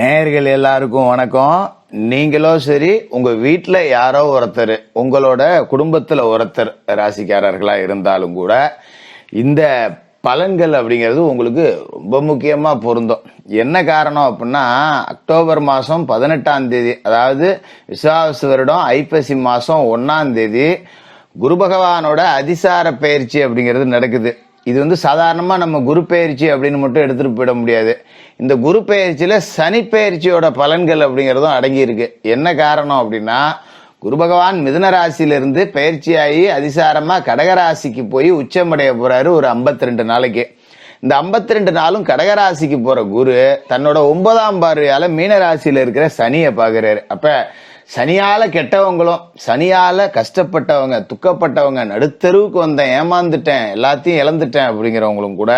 நேயர்கள் எல்லாருக்கும் வணக்கம். நீங்களோ சரி உங்க வீட்டில் யாரோ ஒருத்தர் உங்களோட குடும்பத்தில் ஒருத்தர் ராசிக்காரர்களா இருந்தாலும் கூட இந்த பலன்கள் அப்படிங்கிறது உங்களுக்கு ரொம்ப முக்கியமாக பொருந்தும். என்ன காரணம் அப்படின்னா அக்டோபர் மாதம் பதினெட்டாம் தேதி அதாவது விசுவாச வருடம் ஐப்பசி மாதம் ஒன்றாம் தேதி குரு பகவானோட அதிசார பயிற்சி அப்படிங்கிறது நடக்குது. இது வந்து சாதாரணமாக நம்ம குரு பெயர்ச்சி அப்படின்னு மட்டும் எடுத்துட்டு போயிட முடியாது. இந்த குரு பெயர்ச்சியில் சனி பெயர்ச்சியோட பலன்கள் அப்படிங்கிறதும் அடங்கியிருக்கு. என்ன காரணம் அப்படின்னா குரு பகவான் மிதுன ராசியிலிருந்து பயிற்சியாகி அதிசாரமாக கடகராசிக்கு போய் உச்சமடைய போகிறாரு ஒரு 52 ரெண்டு நாளைக்கு. இந்த 52 ரெண்டு நாளும் கடகராசிக்கு போகிற குரு தன்னோட ஒன்பதாம் பார்வையால் மீனராசியில் இருக்கிற சனியை பார்க்குறாரு. அப்போ சனியால கெட்டவங்களும் சனியால கஷ்டப்பட்டவங்க துக்கப்பட்டவங்க நடுத்தருவுக்கு வந்தேன் ஏமாந்துட்டேன் எல்லாத்தையும் இழந்துட்டேன் அப்படிங்கிறவங்களும் கூட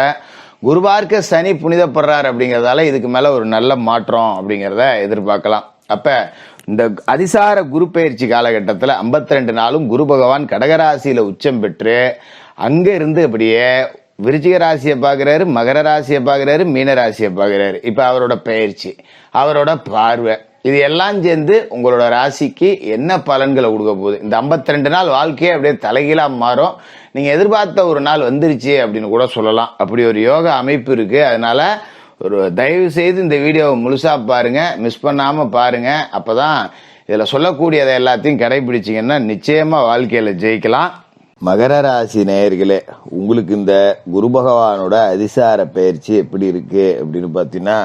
குருவார்க்க சனி புனிதப்படுறார் அப்படிங்கிறதால இதுக்கு மேல ஒரு நல்ல மாற்றம் அப்படிங்கிறத எதிர்பார்க்கலாம். அப்ப இந்த அதிசார குரு பயிற்சி காலகட்டத்தில் 52 ரெண்டு நாளும் குரு பகவான் கடகராசியில உச்சம் பெற்று அங்க இருந்து அப்படியே விருச்சிக ராசியை பார்க்குறாரு மகர ராசியை பார்க்குறாரு மீன ராசியை பார்க்குறாரு. இப்போ அவரோட பயிற்சி அவரோட பார்வை. இது எல்லாம் சேர்ந்து உங்களோட ராசிக்கு என்ன பலன்களை கொடுக்க போகுது? இந்த 52 ரெண்டு நாள் வாழ்க்கையே அப்படியே தலைகீழாக மாறும். நீங்கள் எதிர்பார்த்த ஒரு நாள் வந்துருச்சு அப்படின்னு கூட சொல்லலாம். அப்படி ஒரு யோக அமைப்பு இருக்குது அதனால் ஒரு தயவு செய்து இந்த வீடியோவை முழுசாக பாருங்கள் மிஸ் பண்ணாமல் பாருங்கள் அப்போ தான் இதில் சொல்லக்கூடியதை எல்லாத்தையும் கடைபிடிச்சிங்கன்னா நிச்சயமாக வாழ்க்கையில் ஜெயிக்கலாம். மகர ராசி நேயர்களே உங்களுக்கு இந்த குரு பகவானோட அதிசார பயிற்சி எப்படி இருக்குது அப்படின்னு பார்த்தீங்கன்னா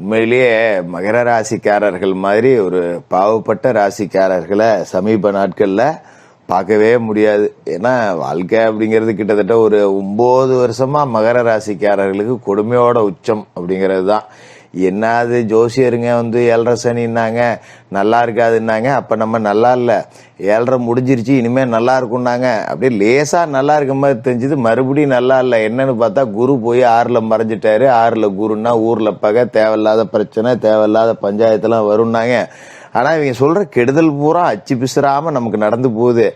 உண்மையிலேயே மகர ராசிக்காரர்கள் மாதிரி ஒரு பாவப்பட்ட ராசிக்காரர்களை சமீப நாட்களில் பார்க்கவே முடியாது. ஏன்னா வாழ்க்கை அப்படிங்கிறது கிட்டத்தட்ட ஒரு ஒம்பது வருஷமா மகர ராசிக்காரர்களுக்கு கொடுமையோட உச்சம் அப்படிங்கிறது தான். என்னது ஜோசியருங்க வந்து ஏழரை சனின்னாங்க? நல்லா இருக்காதுன்னாங்க. அப்போ நம்ம நல்லா இல்லை. ஏழரை முடிஞ்சிருச்சு இனிமே நல்லா இருக்கும்னாங்க. அப்படியே லேசாக நல்லா இருக்க மாதிரி தெரிஞ்சது. மறுபடியும் நல்லா இல்லை. என்னன்னு பார்த்தா குரு போய் ஆறில் மறைஞ்சிட்டாரு. ஆறில் குருன்னா ஊரில் பகை தேவையில்லாத பிரச்சனை தேவையில்லாத பஞ்சாயத்துலாம் வரும்னாங்க. ஆனால் இவங்க சொல்கிற கெடுதல் பூரா அச்சு பிசுறாமல் நமக்கு நடந்து போகுது.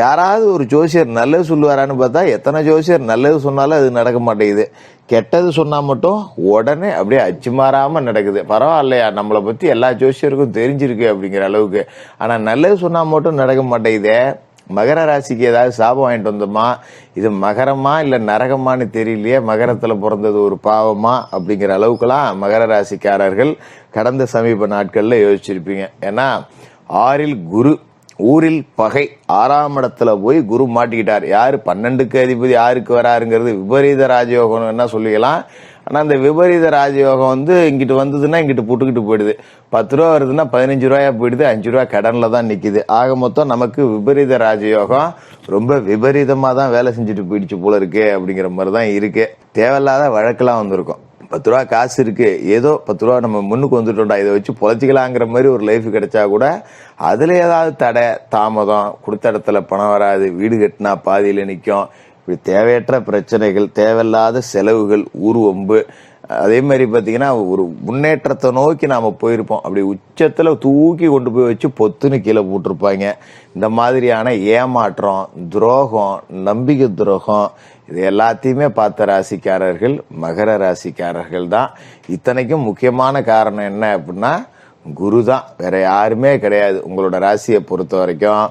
யாராவது ஒரு ஜோசியர் நல்லது சொல்லுவாரான்னு பார்த்தா எத்தனை ஜோசியர் நல்லது சொன்னாலும் அது நடக்க மாட்டேங்குது. கெட்டது சொன்னால் மட்டும் உடனே அப்படியே அச்சு மாறாமல் நடக்குது. பரவாயில்லையா நம்மளை பற்றி எல்லா ஜோசியருக்கும் தெரிஞ்சிருக்கு அப்படிங்கிற அளவுக்கு. ஆனால் நல்லது சொன்னால் மட்டும் நடக்க மாட்டேங்குதே. மகர ராசிக்கு ஏதாவது சாபம் வாங்கிட்டு வந்தோமா? இது மகரமா இல்லை நரகமான்னு தெரியலையே மகரத்தில் பிறந்தது ஒரு பாவமா? அப்படிங்கிற அளவுக்குலாம் மகர ராசிக்காரர்கள் கடந்த சமீப நாட்களில் யோசிச்சிருப்பீங்க. ஏன்னா ஆறில் குரு ஊரில் பகை ஆறாம் இடத்துல போய் குரு மாட்டிக்கிட்டார். யாரு? பன்னெண்டுக்கு அதிபதி யாருக்கு வராருங்கிறது விபரீத ராஜயோகம் என்ன சொல்லிக்கலாம். ஆனால் அந்த விபரீத ராஜயோகம் வந்து இங்கிட்டு வந்ததுன்னா இங்கிட்டு புட்டுக்கிட்டு போயிடுது. பத்து ரூபா வருதுன்னா பதினஞ்சு ரூபாயா போயிடுது அஞ்சு ரூபா கடனில் தான் நிற்கிது ஆக மொத்தம் நமக்கு விபரீத ராஜயோகம் ரொம்ப விபரீதமாக தான் வேலை செஞ்சுட்டு போயிடுச்சு போல இருக்கு அப்படிங்கிற மாதிரி தான் இருக்கு. தேவையில்லாத வழக்கெல்லாம் வந்திருக்கும். பத்து ரூபா காசு இருக்கு. ஏதோ பத்து ரூபா நம்ம முன்னுக்கு வந்துட்டோம்டா இதை வச்சு பொழைச்சிக்கலாங்கிற மாதிரி ஒரு லைஃப் கிடைச்சா கூட அதுல ஏதாவது தடை தாமதம் கொடுத்த இடத்துல பணம் வராது வீடு கட்டினா பாதியில நிற்கும் இப்படி தேவையற்ற பிரச்சனைகள் தேவையில்லாத செலவுகள் ஊர்வம்பு அதே மாதிரி பார்த்தீங்கன்னா ஒரு முன்னேற்றத்தை நோக்கி நாம் போயிருப்போம். அப்படி உச்சத்தில் தூக்கி கொண்டு போய் வச்சு பொத்துன்னு கீழே போட்டிருப்பாங்க. இந்த மாதிரியான ஏமாற்றம் துரோகம் நம்பிக்கை துரோகம் இது எல்லாத்தையுமே பார்த்த ராசிக்காரர்கள் மகர ராசிக்காரர்கள் தான். இத்தனைக்கும் முக்கியமான காரணம் என்ன அப்படின்னா குரு தான் வேற யாருமே கிடையாது. உங்களோட ராசியை பொறுத்த வரைக்கும்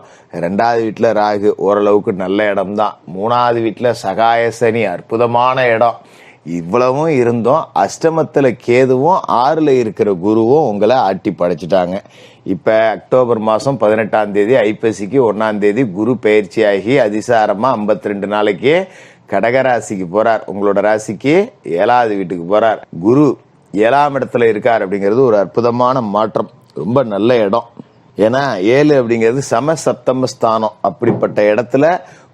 ரெண்டாவது வீட்டில் ராகு ஓரளவுக்கு நல்ல இடம் தான் மூணாவது வீட்டில் சகாய சனி அற்புதமான இடம். இவ்வளவும் இருந்தும். அஷ்டமத்தில் கேதுவும் ஆறில் இருக்கிற குருவும் உங்களை ஆட்டி படைச்சிட்டாங்க. இப்போ அக்டோபர் மாதம் பதினெட்டாம் தேதி ஐப்பசிக்கு ஒன்றாம் தேதி குரு பயிற்சியாகி அதிசாரமாக ஐம்பத்தி ரெண்டு நாளைக்கு கடகராசிக்கு போகிறார் உங்களோட ராசிக்கு ஏழாவது வீட்டுக்கு போகிறார் குரு ஏழாம் இடத்துல இருக்கார் அப்படிங்கிறது ஒரு அற்புதமான மாற்றம். ரொம்ப நல்ல இடம். ஏன்னா ஏழு அப்படிங்கிறது சம சப்தம ஸ்தானம். அப்படிப்பட்ட இடத்துல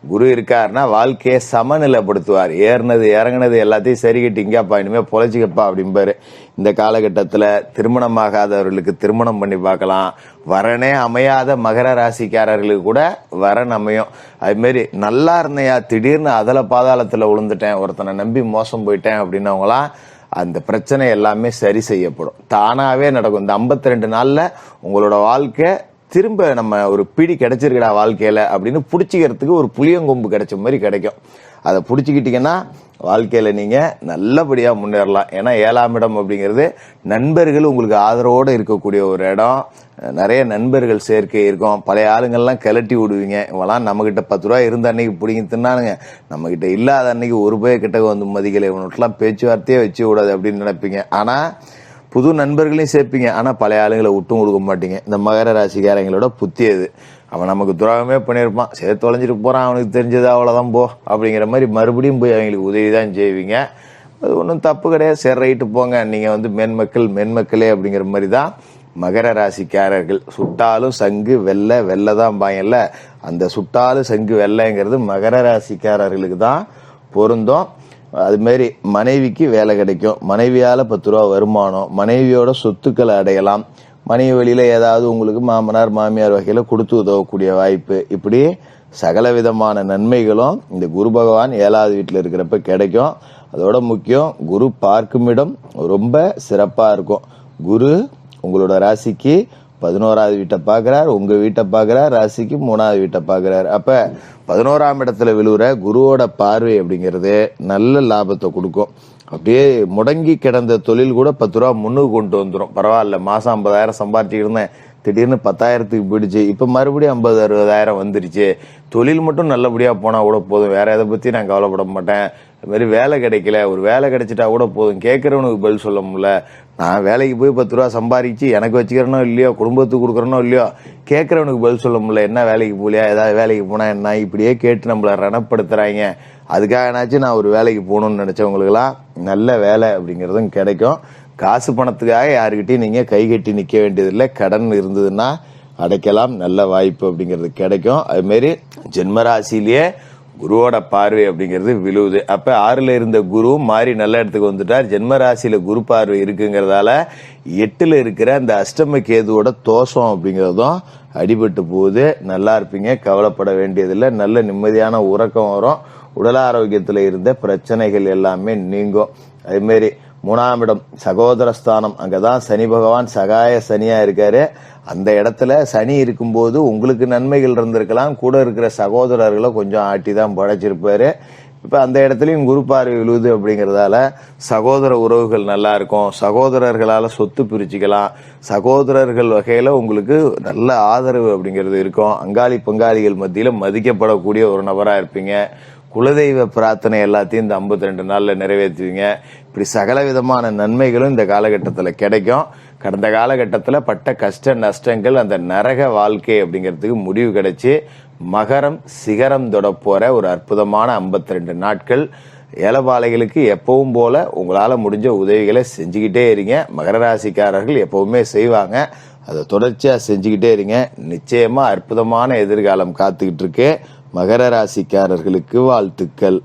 குரு இருக்காருன்னா வாழ்க்கையை சமநிலைப்படுத்துவார். ஏறினது இறங்குனது எல்லாத்தையும் சரி கட்டிங்கப்பா இனிமேல் பொழைச்சிக்கப்பா அப்படிம்பாரு. இந்த காலகட்டத்துல திருமணமாகாதவர்களுக்கு திருமணம் பண்ணி பார்க்கலாம். வரனே அமையாத மகர ராசிக்காரர்களுக்கு கூட வரன் அமையும். அதுமாரி நல்லா இருந்தையா திடீர்னு அதில் பாதாளத்தில் விழுந்துட்டேன் ஒருத்தனை நம்பி மோசம் போயிட்டேன் அப்படின்னவங்களாம் அந்த பிரச்சனை எல்லாமே சரி செய்யப்படும். தானாவே நடக்கும். இந்த 52 ரெண்டு நாளில் உங்களோட வாழ்க்கை திரும்ப நம்ம ஒரு பிடி கிடைச்சிருக்கடா வாழ்க்கையில அப்படின்னு பிடிச்சிக்கிறதுக்கு ஒரு புளியங்கொம்பு கிடைச்ச மாதிரி கிடைக்கும். அதை பிடிச்சிக்கிட்டீங்கன்னா வாழ்க்கையில நீங்க நல்லபடியா முன்னேறலாம். ஏன்னா ஏழாம் இடம் அப்படிங்கிறது நண்பர்கள் உங்களுக்கு ஆதரவோடு இருக்கக்கூடிய ஒரு இடம். நிறைய நண்பர்கள் சேர்க்கை இருக்கும். பழைய ஆளுங்கள்லாம் கிளட்டி விடுவீங்க. இவெல்லாம் நம்மக்கிட்ட பத்து ரூபா இருந்த அன்னைக்கு பிடிங்கி தின்னானுங்க. நம்ம கிட்ட இல்லாத அன்னைக்கு ஒரு ரூபாய் கிட்ட வந்து மதிக்கலை. இவனுக்கெல்லாம் பேச்சுவார்த்தையே வச்சு விடாது அப்படின்னு நினைப்பீங்க. ஆனா புது நண்பர்களையும் சேர்ப்பீங்க. ஆனா பழைய ஆளுங்களை விட்டும் கொடுக்க மாட்டீங்க. இந்த மகர ராசிக்காரங்களோட புத்தி அது. அவன் நமக்கு துரோகமே பண்ணியிருப்பான். சரி தொலைஞ்சிட்டு போகிறான் அவனுக்கு தெரிஞ்சது அவ்வளோதான் போ. அப்படிங்கிற மாதிரி மறுபடியும் போய் அவங்களுக்கு உதவி தான் செய்வீங்க. அது ஒன்றும் தப்பு கிடையாது. சரி ரைட்டு போங்க. நீங்கள் வந்து மென்மக்கள் மென்மக்களே அப்படிங்கிற மாதிரி தான் மகர ராசிக்காரர்கள். சுட்டாலும் சங்கு வெள்ளை வெள்ளை தான் பாயல்ல அந்த சுட்டாலும் சங்கு வெள்ளைங்கிறது மகர ராசிக்காரர்களுக்கு தான் பொருந்தும். அதுமாரி மனைவிக்கு வேலை கிடைக்கும். மனைவியால் பத்து ரூபா வருமானம். மனைவியோட சொத்துக்களை அடையலாம். மனைவி வழியில ஏதாவது உங்களுக்கு மாமனார் மாமியார் வகையில கொடுத்து உதவக்கூடிய வாய்ப்பு. இப்படி சகல விதமான நன்மைகளும் இந்த குரு பகவான் ஏழாவது வீட்டில் இருக்கிறப்ப கிடைக்கும். அதோட முக்கியம் குரு பார்க்கும் இடம் ரொம்ப சிறப்பாக இருக்கும். குரு உங்களோட ராசிக்கு பதினோராவது வீட்டை பார்க்கறார் உங்க வீட்டை பார்க்குறார் ராசிக்கு மூணாவது வீட்டை பார்க்கறார். அப்ப பதினோராம் இடத்துல விழுவுற குருவோட பார்வை அப்படிங்கிறது நல்ல லாபத்தை கொடுக்கும். அப்படியே முடங்கி கிடந்த தொழில் கூட பத்து ரூபா முன்னுக்கு கொண்டு வந்துடும் பரவாயில்ல மாசம் ஐம்பதாயிரம் சம்பாரிச்சுட்டு இருந்தேன். திடீர்னு பத்தாயிரத்துக்கு போயிடுச்சு. இப்ப மறுபடியும் ஐம்பது அறுபதாயிரம் வந்துருச்சு. தொழில் மட்டும் நல்லபடியா போனா கூட போதும். வேற எதை பத்தி நான் கவலைப்பட மாட்டேன். இது மாதிரி வேலை கிடைக்கல. ஒரு வேலை கிடைச்சிட்டா கூட போதும். கேட்கறவனுக்கு பதில் சொல்ல முடியல. நான் வேலைக்கு போய் பத்து ரூபா சம்பாதிச்சு எனக்கு வச்சுக்கிறனோ இல்லையோ குடும்பத்துக்கு கொடுக்குறனோ இல்லையோ கேட்குறவனுக்கு பதில் சொல்ல முடியல. என்ன வேலைக்கு போகலையா? ஏதாவது வேலைக்கு போனால் என்ன? இப்படியே கேட்டு நம்மள அதுக்காக அதுக்காகனாச்சும் நான் ஒரு வேலைக்கு போகணும்னு நினச்சவங்களுக்கெல்லாம் நல்ல வேலை அப்படிங்கிறதும் கிடைக்கும். காசு பணத்துக்காக யாருக்கிட்டையும் நீங்கள் கை கட்டி நிற்க வேண்டியதில்லை. கடன் இருந்ததுன்னா அடைக்கலாம். நல்ல வாய்ப்பு அப்படிங்கிறது கிடைக்கும். அதுமாரி ஜென்மராசிலேயே குருவோட பார்வை அப்படிங்கிறது விழுவுது. அப்ப ஆறுல இருந்த குரு மாறி நல்ல இடத்துக்கு வந்துட்டார். ஜென்ம ராசியில குரு பார்வை இருக்குங்கிறதால எட்டுல இருக்கிற அந்த அஷ்டம கேதுவோட தோஷம் அப்படிங்கிறதும் அடிபட்டு போகுது. நல்லா இருப்பீங்க கவலைப்பட வேண்டியதில்லை. நல்ல நிம்மதியான உறக்கம் வரும். உடல் ஆரோக்கியத்துல இருந்த பிரச்சனைகள் எல்லாமே நீங்கும். அதுமாரி மூணாம் இடம் சகோதரஸ்தானம். அங்கதான் சனி பகவான் சகாய சனியா இருக்காரு. அந்த இடத்துல சனி இருக்கும்போது உங்களுக்கு நன்மைகள் இருந்திருக்கலாம். கூட இருக்கிற சகோதரர்களை கொஞ்சம் ஆட்டி தான் படைச்சிருப்பாரு. இப்ப அந்த இடத்துலயும் குரு பார்வை விழுவுது அப்படிங்கறதால சகோதர உறவுகள் நல்லா இருக்கும். சகோதரர்களால சொத்து பிரிச்சுக்கலாம். சகோதரர்கள் வகையில உங்களுக்கு நல்ல ஆதரவு அப்படிங்கிறது இருக்கும். அங்காளி பங்காளிகள் மத்தியில மதிக்கப்படக்கூடிய ஒரு நபரா இருப்பீங்க. குலதெய்வ பிரார்த்தனை எல்லாத்தையும் இந்த 52 ரெண்டு நாள்ல நிறைவேற்றுவீங்க. இப்படி சகல விதமான நன்மைகளும் இந்த காலகட்டத்தில் கிடைக்கும். கடந்த காலகட்டத்தில் பட்ட கஷ்ட நஷ்டங்கள் அந்த நரக வாழ்க்கை அப்படிங்கிறதுக்கு முடிவு கிடைச்சி மகரம் சிகரம் தொட ஒரு அற்புதமான 52 ரெண்டு நாட்கள். ஏலபாலைகளுக்கு எப்பவும் போல உங்களால் முடிஞ்ச உதவிகளை செஞ்சுக்கிட்டே இருங்க. மகர ராசிக்காரர்கள் எப்பவுமே செய்வாங்க. அதை தொடர்ச்சியாக செஞ்சுக்கிட்டே இருங்க. நிச்சயமா அற்புதமான எதிர்காலம் காத்துக்கிட்டு இருக்கு. மகர ராசிக்காரர்களுக்கு வாழ்த்துக்கள்.